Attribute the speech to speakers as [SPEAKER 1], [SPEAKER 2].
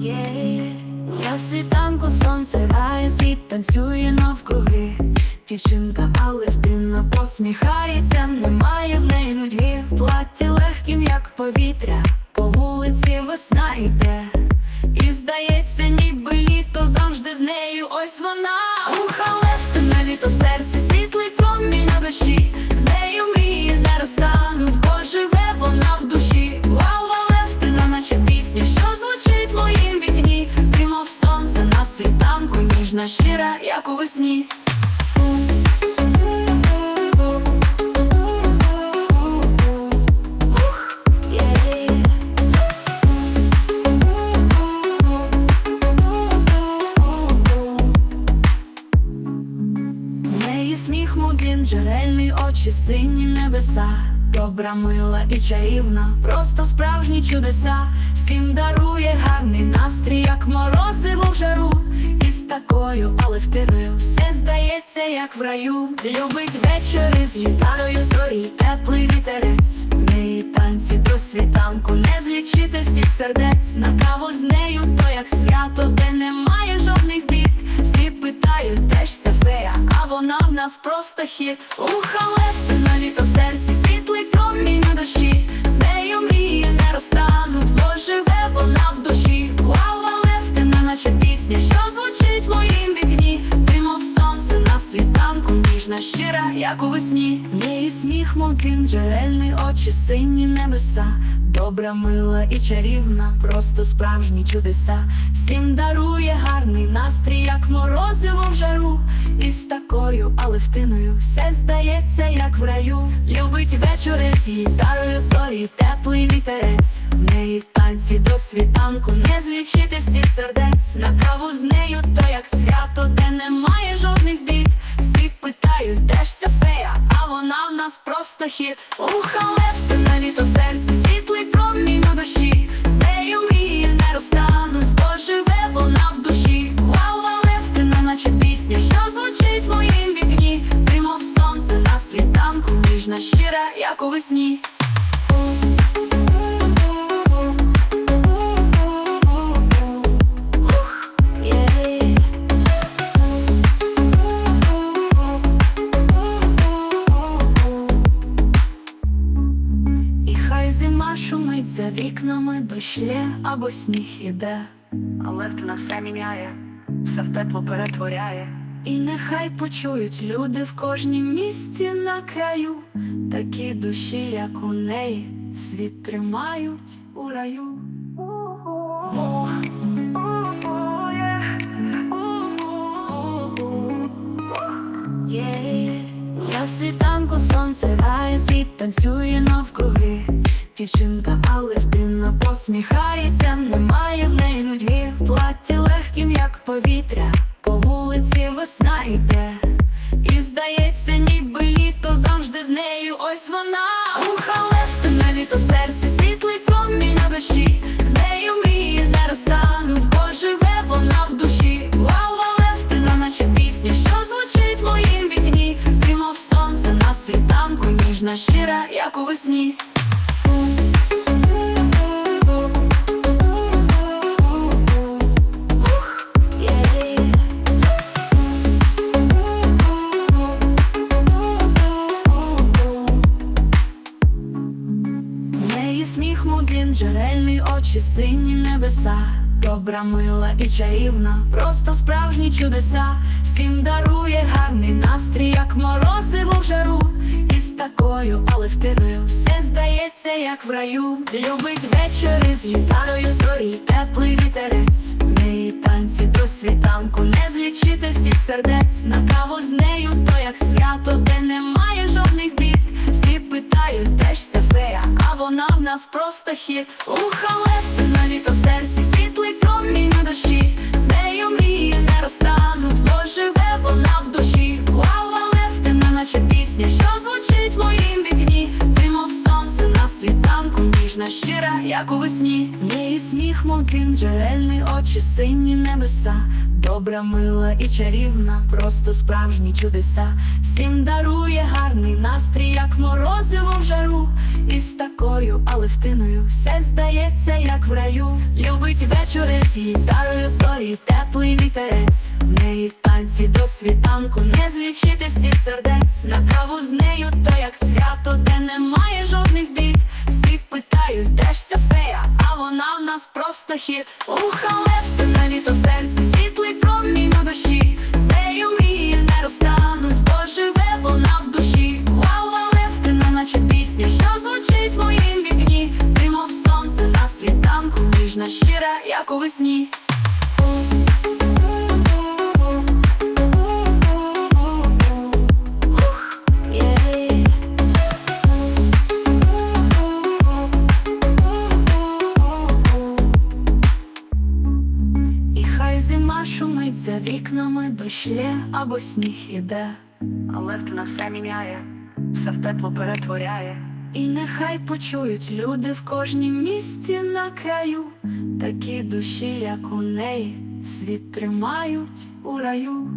[SPEAKER 1] Є, я світанку сонце грає, світ танцює навкруги. Дівчинка Алевтина посміхається, немає в неї нудьги В платі легким, як повітря, по вулиці весна йде. І здається, ніби літо завжди з нею. Ось вона як у весні. Сміх, мов джерельні очі, сині небеса, добра, мила і чарівна, просто справжні чудеса, всім дарує гарний настрій, як морозиво в жару. Такою алевтиною все здається, як в раю. Любить вечори з гітарою, зорі, теплий вітерець. Неї танці до світанку, не злічити всіх сердець. На каву з нею, то як свято, де немає жодних бід. Всі питають, де ж ця фея, а вона в нас просто хіт. Уха левтина, літо в серці, світлий промінь на душі. З нею мрії не розтануть, бо живе вона в душі. Вау, левтина, наче пісня, щира, як у весні. Неї сміх, мов дзвін, джерельні очі, сині небеса. Добра, мила і чарівна, просто справжні чудеса. Всім дарує гарний настрій, як морозиво в жару. І з такою алевтиною все здається, як в раю. Любить вечори з гітарою, зорі, теплий вітерець. В неї танці до світанку, не злічити всіх сердець. На каву з нею, то як свято, де немає жодних бід. Всі питають, нас просто хіт. Уха левтина, літо в серці, світлий промінь на душі. З нею мрії не розтануть, бо живе вона в душі. Вау, левтина, наче пісня, що звучить в моїм вікні. Ти, мов сонце на світанку, ніжна щира, як у весні. Зима шумить за вікнами, дощлє або сніг іде, але в все міняє, все в тепло перетворяє. І нехай почують люди в кожнім місці на краю, такі душі, як у неї, світ тримають у раю. Є, я світанку сонце грає, світ танцює навкруги. Дівчинка Алевтина посміхається, немає в неї нудьги В платі легким, як повітря, по вулиці весна йде. І здається, ніби літо завжди з нею. Ось вона Уха Левтина, літо в серці, світлий промінь на душі. З нею мрії не розтануть, бо живе вона в душі. Вау, Левтина, наче пісня, що звучить в моїм вікні. Ти, мов сонце на світанку, ніжна щира, як у весні. Сміх, мов джерельні очі, сині небеса. Добра, мила і чарівна, просто справжні чудеса. Всім дарує гарний настрій, як морозиво в жару. Такою алевтиною все здається, як в раю. Любить вечори з гітарою, зорі, теплий вітерець. Неї танці до світанку, не злічити всіх сердець. На каву з нею, то як свято, де немає жодних бід. Всі питають, де ж ця фея, а вона в нас просто хіт. Уха левтина, літо в серці, світлий промінь на душі. З нею мрії ніжна, щира, як у весні, її сміх, мов дзін, джерельний, очі, сині небеса, добра, мила і чарівна, просто справжні чудеса. Всім дарує гарний настрій, як морозиво в жару. І з такою, алевтиною все здається, як в раю. Любить вечори з гітарою зорі, теплий вітерець. В неї танці до світанку не злічити всіх сердець. На каву з нею, то як свято, де нема. Зима шумить за вікнами, дошлє або сніг іде, але вона все міняє, все в тепло перетворяє. І нехай почують люди в кожнім місці на краю, такі душі, як у неї, світ тримають у раю.